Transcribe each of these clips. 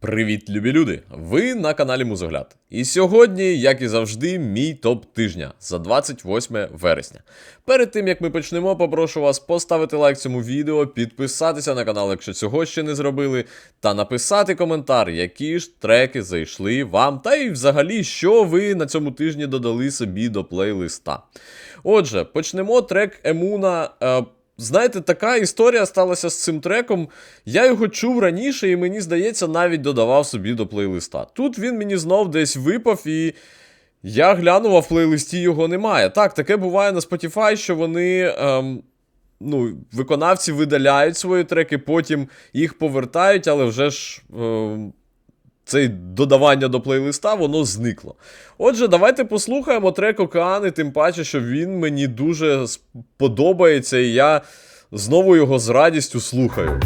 Привіт, любі люди! Ви на каналі Музогляд. І сьогодні, як і завжди, мій топ тижня за 28 вересня. Перед тим як ми почнемо, попрошу вас поставити лайк цьому відео, підписатися на канал, якщо цього ще не зробили, та написати коментар, які ж треки зайшли вам, та й взагалі, що ви на цьому тижні додали собі до плейлиста. Отже, почнемо трек Емуна. Е, Знаєте, така історія сталася з цим треком. Я його чув раніше, і мені здається, навіть додавав собі до плейлиста. Тут він мені знов десь випав, і я глянув, а в плейлисті його немає. Так, таке буває на Spotify, що вони. Ем, Ну, виконавці видаляють свої треки, потім їх повертають, але вже ж ем, це додавання до плейлиста, воно зникло. Отже, давайте послухаємо трек Океани, тим паче, що він мені дуже подобається, і я знову його з радістю слухаю.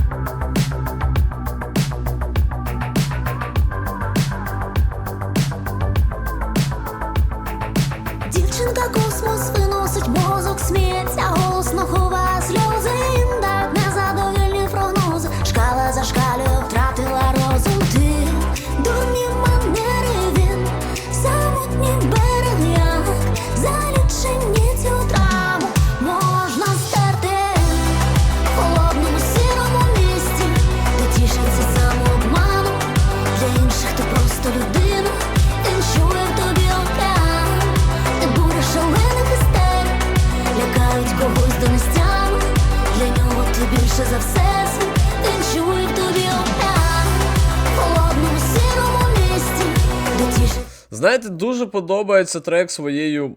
Знаєте, дуже подобається трек своєю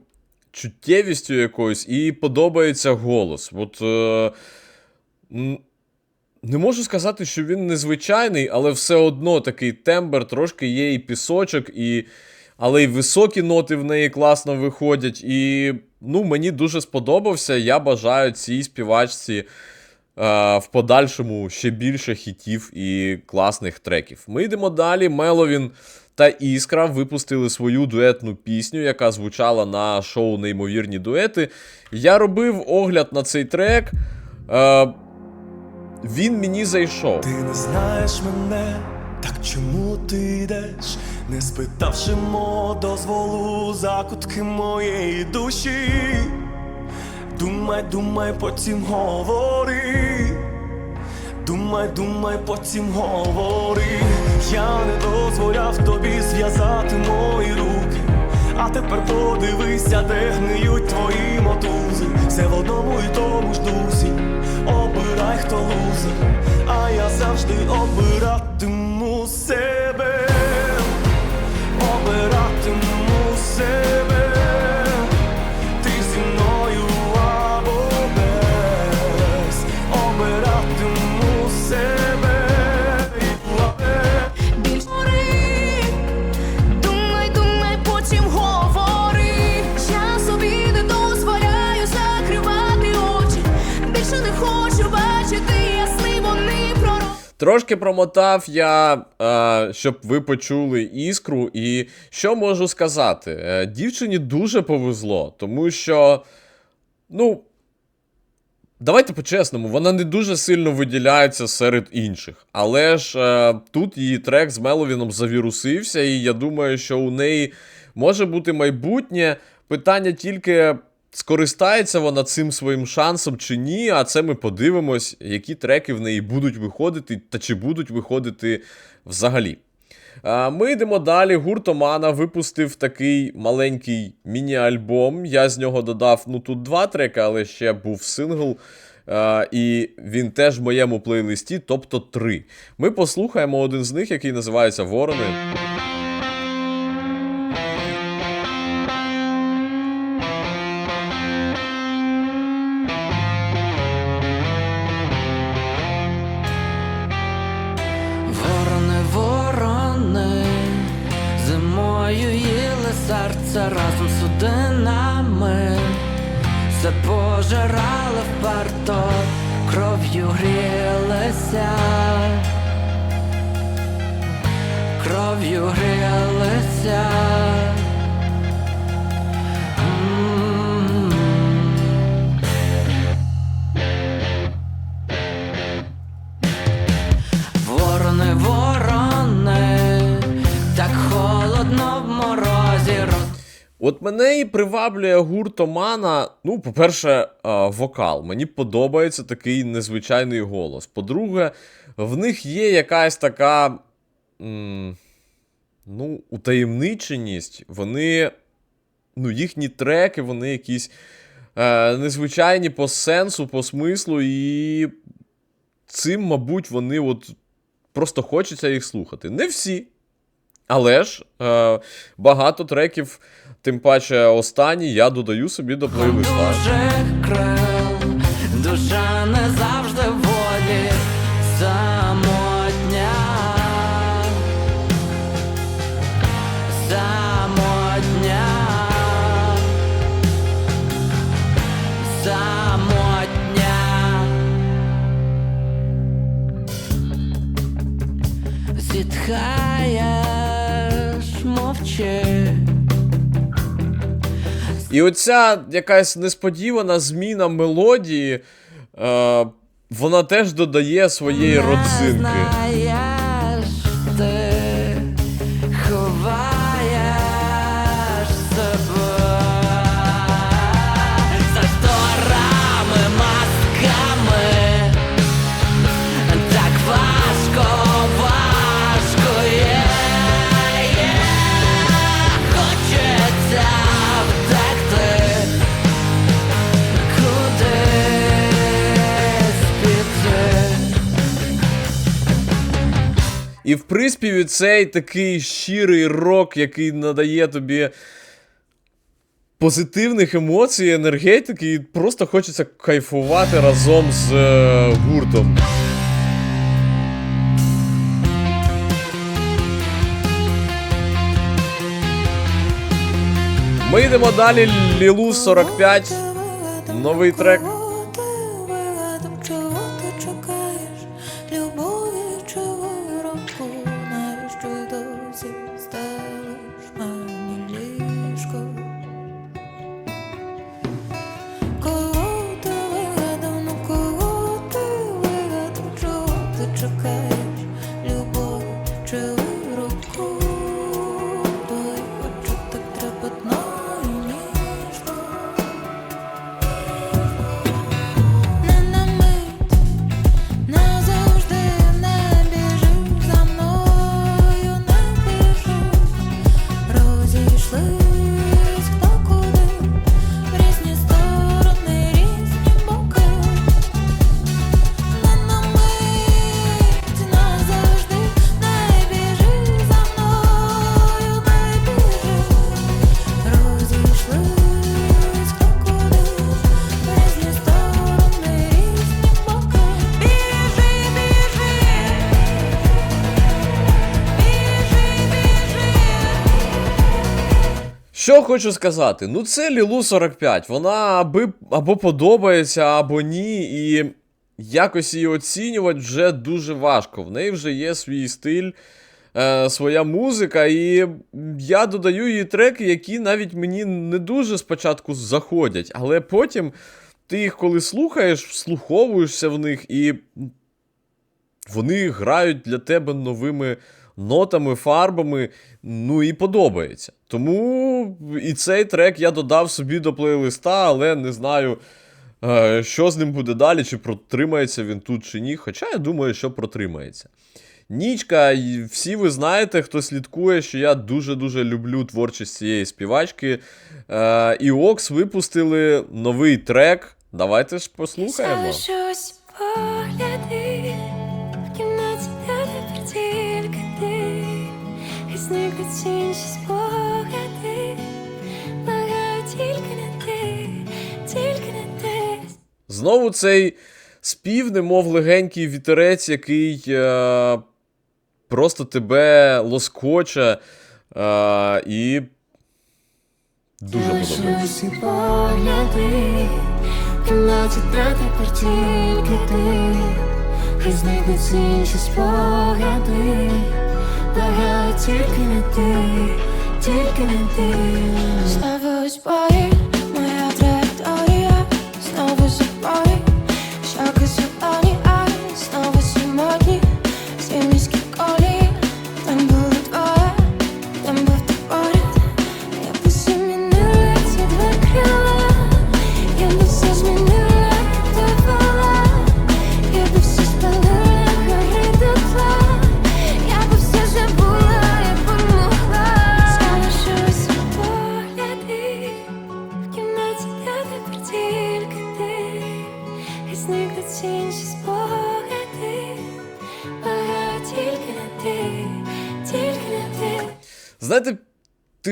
чуттєвістю якоюсь, і подобається голос. От. Е, не можу сказати, що він незвичайний, але все одно такий тембр, трошки є і пісочок, і... але й високі ноти в неї класно виходять. І ну, мені дуже сподобався. Я бажаю цій співачці е, в подальшому ще більше хітів і класних треків. Ми йдемо далі. Меловін та Іскра випустили свою дуетну пісню, яка звучала на шоу Неймовірні дуети. Я робив огляд на цей трек. Е, він мені зайшов. Ти не знаєш мене, так чому ти йдеш, не спитавши мого дозволу закутки моєї душі. Думай, думай, потім говори. Думай, думай, потім говори. Я не дозволяв тобі зв'язати мої руки. А тепер подивися, де гниють твої мотузи. Все в одному і тому ж дусі. Обирай, хто лузер, а я завжди обиратиму себе. Обиратиму себе. Трошки промотав я, е, щоб ви почули іскру. І що можу сказати? Е, дівчині дуже повезло, тому що, ну. Давайте по-чесному, вона не дуже сильно виділяється серед інших. Але ж е, тут її трек з Меловіном завірусився, і я думаю, що у неї може бути майбутнє. Питання тільки. Скористається вона цим своїм шансом чи ні, а це ми подивимось, які треки в неї будуть виходити, та чи будуть виходити взагалі. Ми йдемо далі. Гурт Омана випустив такий маленький міні-альбом. Я з нього додав ну тут два треки, але ще був сингл. І він теж в моєму плейлисті, тобто три. Ми послухаємо один з них, який називається Ворони. От мене і приваблює гурт Омана. Ну, по-перше, вокал. Мені подобається такий незвичайний голос. По-друге, в них є якась така. ну, утаємниченість. Вони. Ну, їхні треки, вони якісь е, незвичайні по сенсу, по смислу, і цим, мабуть, вони от просто хочеться їх слухати. Не всі. Але ж е, багато треків, тим паче останні, я додаю собі до плейлиста. Душа не завжди волі самотня. Самотня. Самотня. Зітхаєш, І оця якась несподівана зміна мелодії, е, вона теж додає своєї родзинки. І в приспіві цей такий щирий рок, який надає тобі позитивних емоцій, енергетики, і просто хочеться кайфувати разом з е, гуртом. Ми йдемо далі. Лілу 45. Новий трек. Чого Що хочу сказати? Ну, це Лілу 45. Вона аби, або подобається, або ні. І якось її оцінювати вже дуже важко. В неї вже є свій стиль, е, своя музика, і я додаю їй треки, які навіть мені не дуже спочатку заходять, але потім ти їх коли слухаєш, вслуховуєшся в них, і вони грають для тебе новими нотами, фарбами, ну і подобається. Тому і цей трек я додав собі до плейлиста, але не знаю, е, що з ним буде далі, чи протримається він тут чи ні. Хоча я думаю, що протримається. Нічка, всі ви знаєте, хто слідкує, що я дуже-дуже люблю творчість цієї співачки. Е, і Окс випустили новий трек. Давайте ж послухаємо. Погляди в кімнаті, тільки Знову цей спів, немов легенький вітерець, який е, просто тебе лоскоче е, і дуже подобається. Інші спогади, благаю тільки не ти, тільки не ти. Знову збої,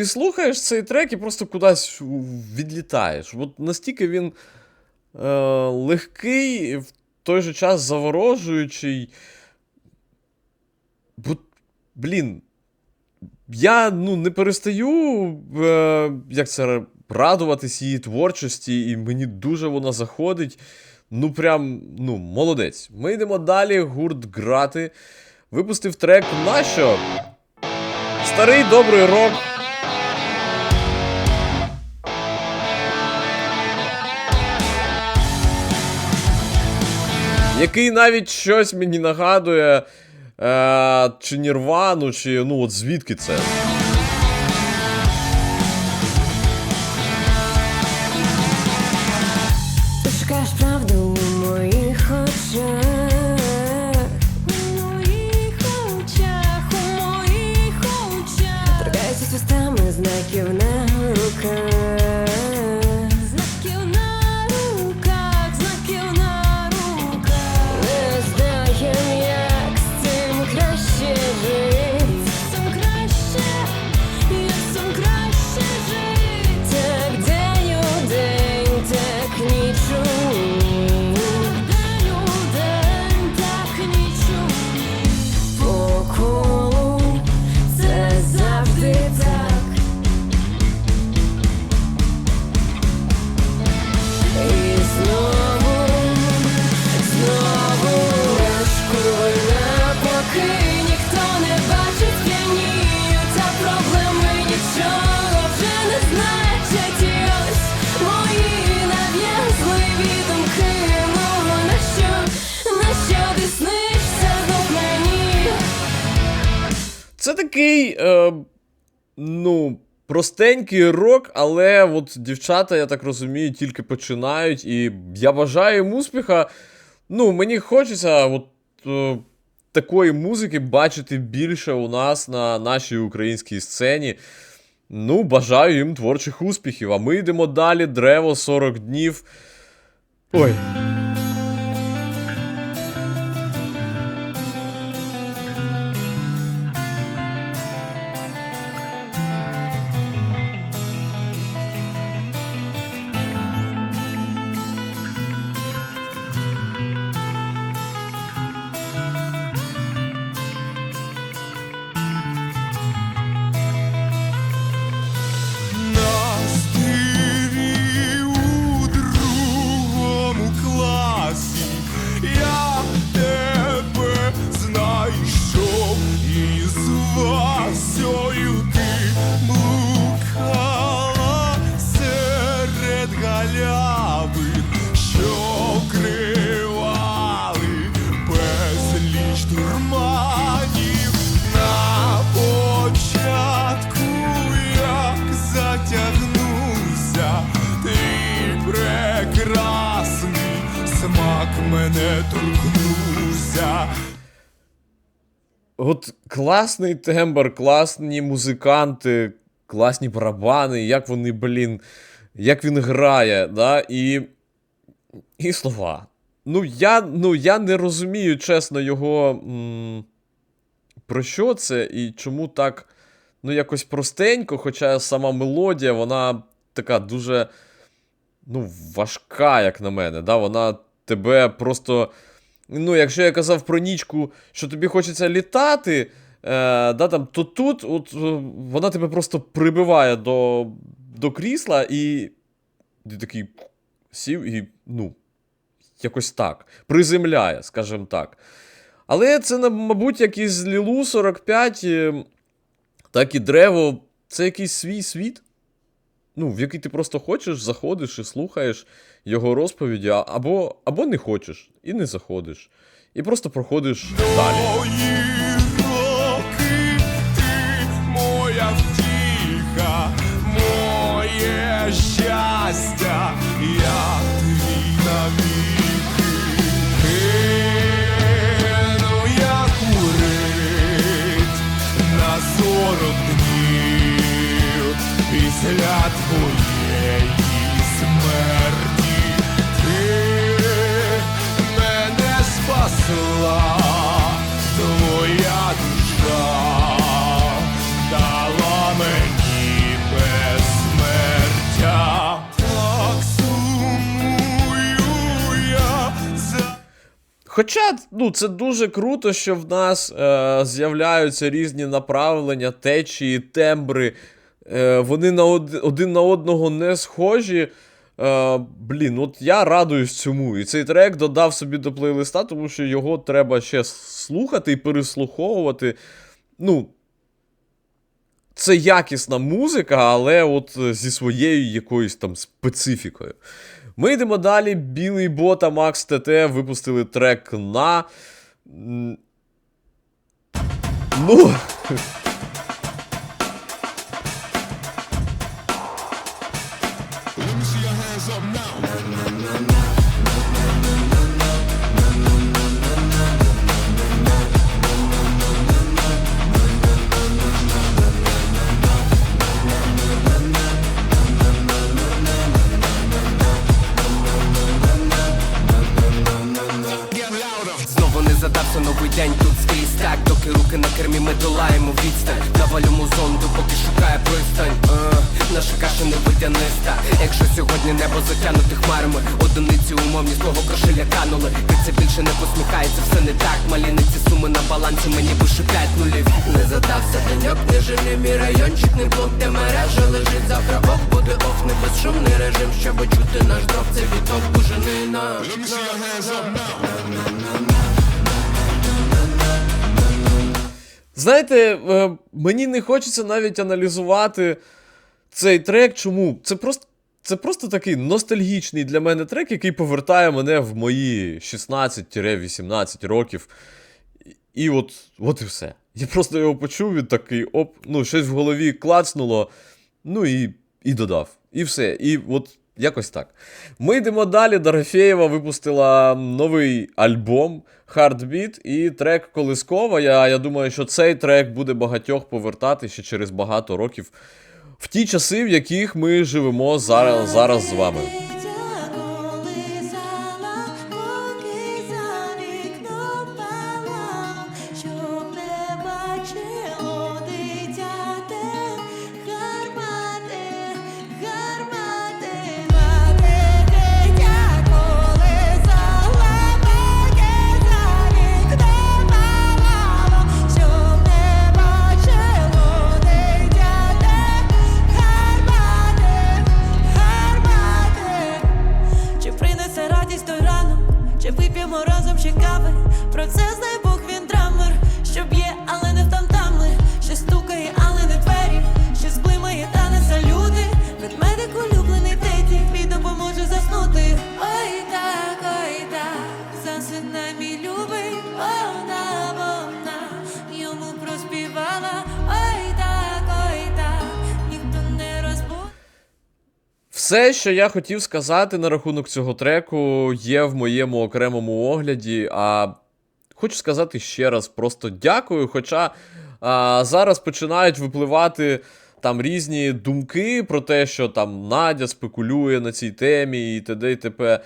слухаєш цей трек і просто кудись відлітаєш. От настільки він е, легкий, в той же час заворожуючий. Бо, блін, я ну, не перестаю е, як це, радуватись її творчості, і мені дуже вона заходить. Ну, прям, ну, молодець. Ми йдемо далі. Гурт Грати. Випустив трек нащо? Старий добрий рок. Який навіть щось мені нагадує. Е, чи Нірвану, чи ну от звідки це? Це такий, е, ну, простенький рок, але от дівчата, я так розумію, тільки починають. І я бажаю їм успіха. Ну, мені хочеться от, е, такої музики бачити більше у нас на нашій українській сцені. Ну, бажаю їм творчих успіхів. А ми йдемо далі. Древо 40 днів. Ой. Класний тембр, класні музиканти, класні барабани, як вони, блін, як він грає, да, і. І слова. Ну, я, ну, я не розумію, чесно, його. М- про що це і чому так, ну, якось простенько, хоча сама мелодія, вона така дуже. Ну, важка, як на мене. Да? Вона тебе просто. Ну, якщо я казав про нічку, що тобі хочеться літати, да, там, то тут от, е, вона тебе просто прибиває до, до крісла, і ти такий сів і, ну, якось так. Приземляє, скажімо так. Але це, мабуть, як з Лілу 45, е, так і Древо, це якийсь свій світ. Ну, в який ти просто хочеш, заходиш і слухаєш його розповіді, або, або не хочеш і не заходиш. І просто проходиш далі. Хоча, ну, це дуже круто, що в нас е, з'являються різні направлення, течії, тембри. Е, вони на од... один на одного не схожі. Е, блін, от я радуюсь цьому. І цей трек додав собі до плейлиста, тому що його треба ще слухати і переслуховувати. Ну, це якісна музика, але от е, зі своєю якоюсь там специфікою. Ми йдемо далі. Білий бота Макс ТТ випустили трек на. Ну. Водяниста Якщо сьогодні небо затягнуте хмарами Одиниці умовні свого кошеля канули. Це більше не посміхається, все не так. Маліниці суми на балансі, мені вище п'ять нулів. Не задався деньок, не жени мій райончик, не блок, де мережа лежить. Завтра ох, буде ох, не безшумний режим. Щоб чути наш дров, це віток бужини на Знаєте, е, мені не хочеться навіть аналізувати цей трек. Чому? Це просто. Це просто такий ностальгічний для мене трек, який повертає мене в мої 16-18 років. І- от, от і все. Я просто його почув і такий оп, ну, щось в голові клацнуло, ну і, і додав. І все. І от якось так. Ми йдемо далі. Дорофєєва випустила новий альбом Heartbeat і трек Колискова. Я, я думаю, що цей трек буде багатьох повертати ще через багато років в ті часи, в яких ми живемо зараз, зараз з вами. Все, що я хотів сказати на рахунок цього треку, є в моєму окремому огляді. А хочу сказати ще раз просто дякую. Хоча а, зараз починають випливати там різні думки про те, що там Надя спекулює на цій темі і т.д. і т.п.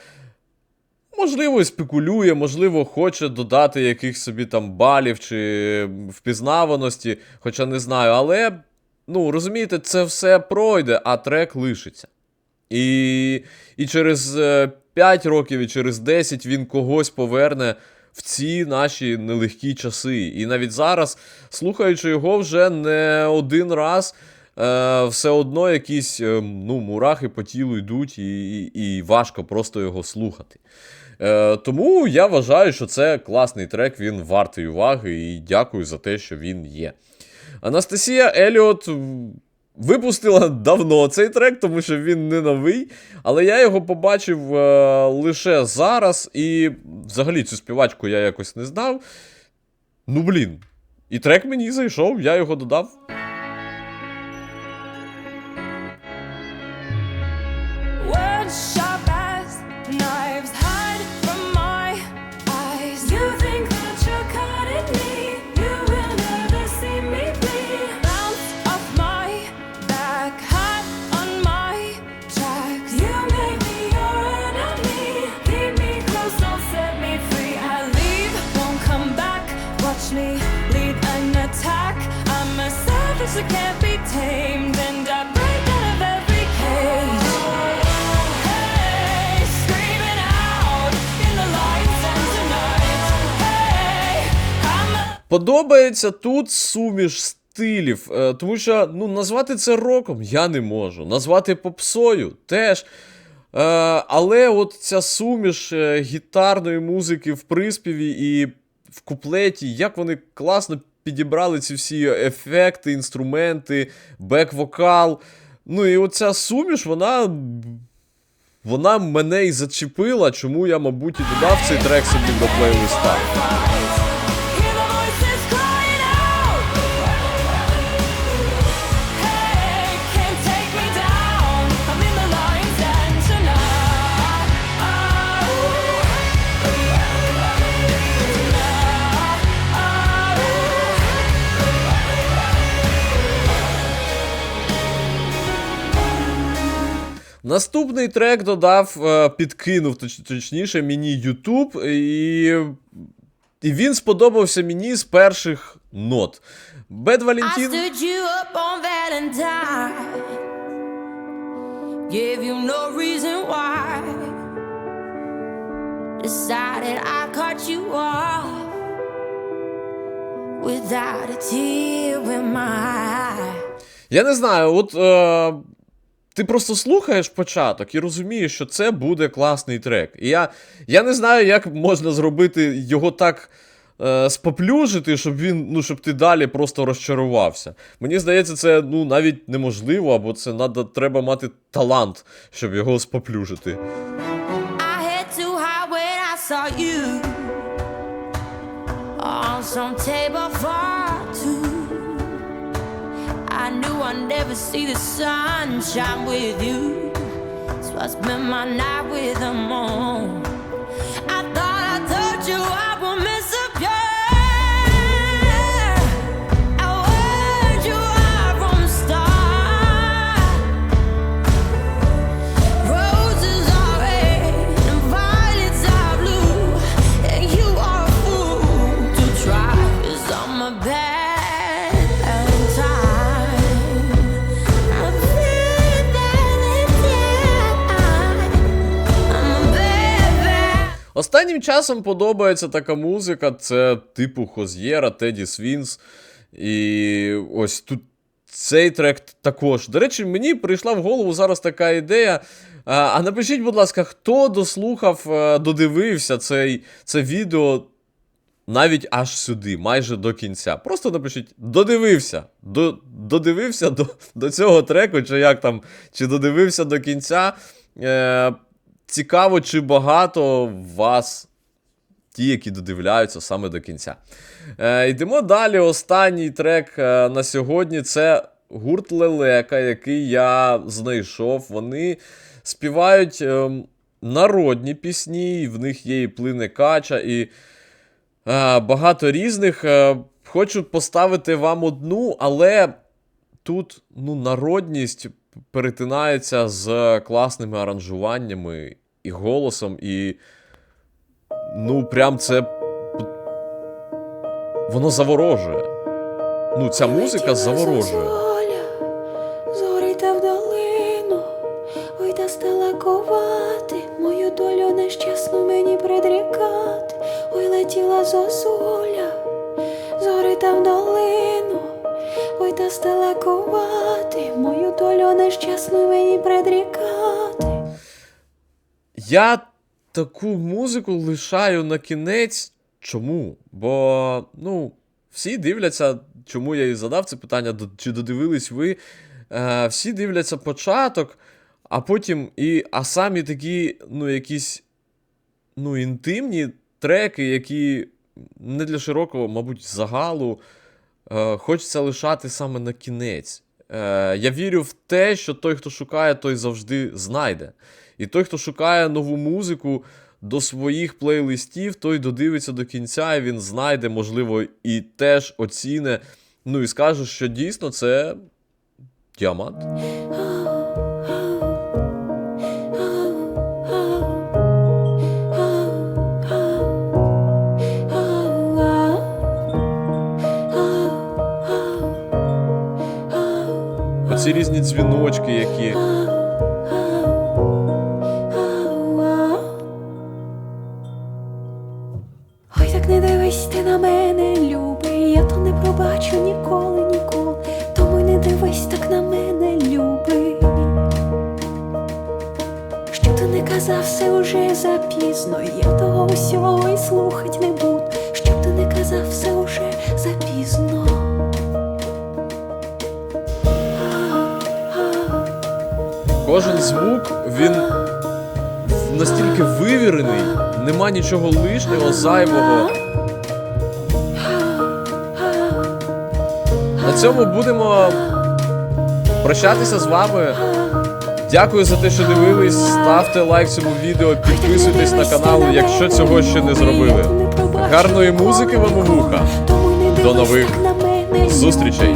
Можливо, спекулює, можливо, хоче додати якихось собі там балів чи впізнаваності, хоча не знаю, але, ну, розумієте, це все пройде, а трек лишиться. І, і через е, 5 років, і через 10 він когось поверне в ці наші нелегкі часи. І навіть зараз, слухаючи його вже не один раз, е, все одно якісь е, ну, мурахи по тілу йдуть, і, і, і важко просто його слухати. Е, тому я вважаю, що це класний трек, він вартий уваги, і дякую за те, що він є. Анастасія Еліот випустила давно цей трек, тому що він не новий. Але я його побачив е, лише зараз, і взагалі цю співачку я якось не знав. Ну блін. І трек мені зайшов, я його додав. Подобається тут суміш стилів, е, тому що ну, назвати це роком я не можу. Назвати попсою теж. Е, але от ця суміш е, гітарної музики в приспіві і в куплеті, як вони класно підібрали ці всі ефекти, інструменти, бек-вокал. Ну і оця суміш, вона. Вона мене і зачепила, чому я, мабуть, і додав цей трек собі до плейлиста. Наступний трек додав, е, підкинув точ, точніше мені YouTube, і, і він сподобався мені з перших нот. Бед Валентін. stood you no reason why. Decided I cut you off. Without a tear in my eye. Я не знаю, от е, ти просто слухаєш початок і розумієш, що це буде класний трек. І я, я не знаю, як можна зробити його так е, споплюжити, щоб він, ну, щоб ти далі просто розчарувався. Мені здається, це ну, навіть неможливо, або це надо, треба мати талант, щоб його споплюжити. I I knew I'd never see the sunshine with you, so I spent my night with the moon. Останнім часом подобається така музика, це типу Хоз'єра, Теді Свінс. І ось тут цей трек також. До речі, мені прийшла в голову зараз така ідея. А, напишіть, будь ласка, хто дослухав, е, додивився цей, це відео навіть аж сюди, майже до кінця. Просто напишіть, додивився. До, додивився до, до цього треку, чи як там, чи додивився до кінця. Е, цікаво, чи багато вас ті, які додивляються саме до кінця. Е, йдемо далі. Останній трек е, на сьогодні це гурт Лелека, який я знайшов. Вони співають е, народні пісні, в них є і плине кача, і е, багато різних. Е, хочу поставити вам одну, але тут ну, народність перетинається з класними аранжуваннями і голосом, і ну, прям це. Воно заворожує. Ну, ця музика заворожує. Я таку музику лишаю на кінець. Чому? Бо, ну, всі дивляться, чому я і задав це питання, чи додивились ви. Е, всі дивляться початок, а потім і. А самі такі, ну, якісь ну, інтимні треки, які не для широкого, мабуть, загалу, е, хочеться лишати саме на кінець. Е, я вірю в те, що той, хто шукає, той завжди знайде. І той, хто шукає нову музику до своїх плейлистів, той додивиться до кінця, і він знайде, можливо, і теж оціне. Ну і скаже, що дійсно це діамант. ці різні дзвіночки, які. Ой, так не дивись ти на мене, любий, я то не пробачу ніколи, ніколи. Тому не дивись так на мене, любий. Що ти не казав, все уже запізно, я того усього і слухать не буду. Кожен звук він настільки вивірений, нема нічого лишнього, зайвого. На цьому будемо прощатися з вами. Дякую за те, що дивились. Ставте лайк цьому відео, підписуйтесь на канал, якщо цього ще не зробили. Гарної музики вам у вуха. До нових зустрічей.